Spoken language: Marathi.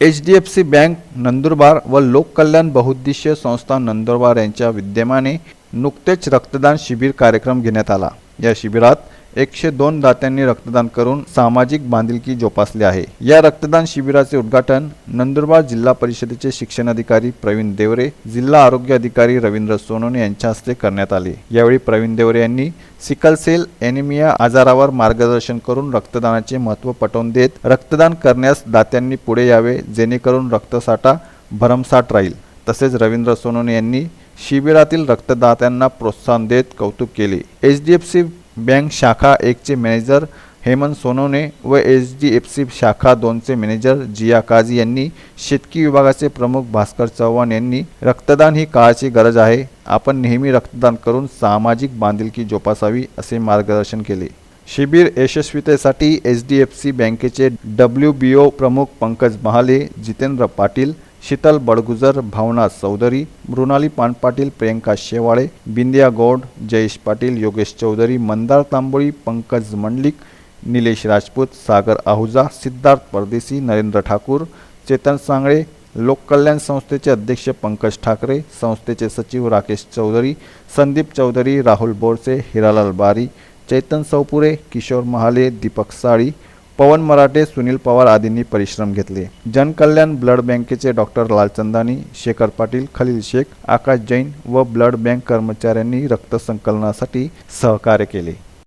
H D F C bank Nandurbar व लोककल्याण बहुउद्देशीय संस्था नंदुरबार यांच्या विद्यमाने नुकतेच रक्तदान शिबिर कार्यक्रम घेण्यात आला. या शिबिरात एकशे दोन दात्यांनी रक्तदान करून सामाजिक बांधिलकी जोपासली आहे. या रक्तदान शिबिराचे उद्घाटन नंदुरबार जिल्हा परिषदेचे शिक्षणाधिकारी प्रवीण देवरे जिल्हा आरोग्य अधिकारी रवींद्र सोनवणे यांच्या हस्ते करण्यात आले. यावेळी प्रवीण देवरे यांनी सिकल सेल एनिमिया आजारावर मार्गदर्शन करून रक्तदानाचे महत्त्व पटवून देत रक्तदान करण्यास दात्यांनी पुढे यावे जेणेकरून रक्तसाठा भरमसाठ राहील. तसेच रवींद्र सोनवणे यांनी शिबिरातील रक्तदात्यांना प्रोत्साहन देत कौतुक केले. H D F C bank शाखा एकचे मॅनेजर हेमंत सोनवणे व एच डी एफ सी शाखा दोनचे मॅनेजर जिया काझी यांनी शेतकी विभागाचे प्रमुख भास्कर चव्हाण यांनी रक्तदान ही काळाची गरज आहे. आपण नेहमी रक्तदान करून सामाजिक बांधिलकी जोपासावी असे मार्गदर्शन केले. शिबिर यशस्वीतेसाठी एच डी एफ सी बँकेचे डब्ल्यू बी ओ प्रमुख पंकज महाले जितेंद्र पाटील शीतल बडगुजर भावना चौधरी मृणाली पानपाटील प्रियंका शेवाळे बिंदिया गौड जयेश पाटील योगेश चौधरी मंदार तांबोळी पंकज मंडलिक निलेश राजपूत सागर आहुजा सिद्धार्थ परदेशी नरेंद्र ठाकूर चेतन सांगळे लोककल्याण संस्थेचे अध्यक्ष पंकज ठाकरे संस्थेचे सचिव राकेश चौधरी संदीप चौधरी राहुल बोरसे हिरालाल बारी चैतन सौपुरे किशोर महाले दीपक साळी पवन मराठे सुनील पवार आदींनी परिश्रम घेतले. जनकल्याण ब्लड बँकेचे डॉक्टर लालचंदानी शेखर पाटील खलील शेख आकाश जैन व ब्लड बँक कर्मचाऱ्यांनी रक्त संकलनासाठी सहकार्य केले.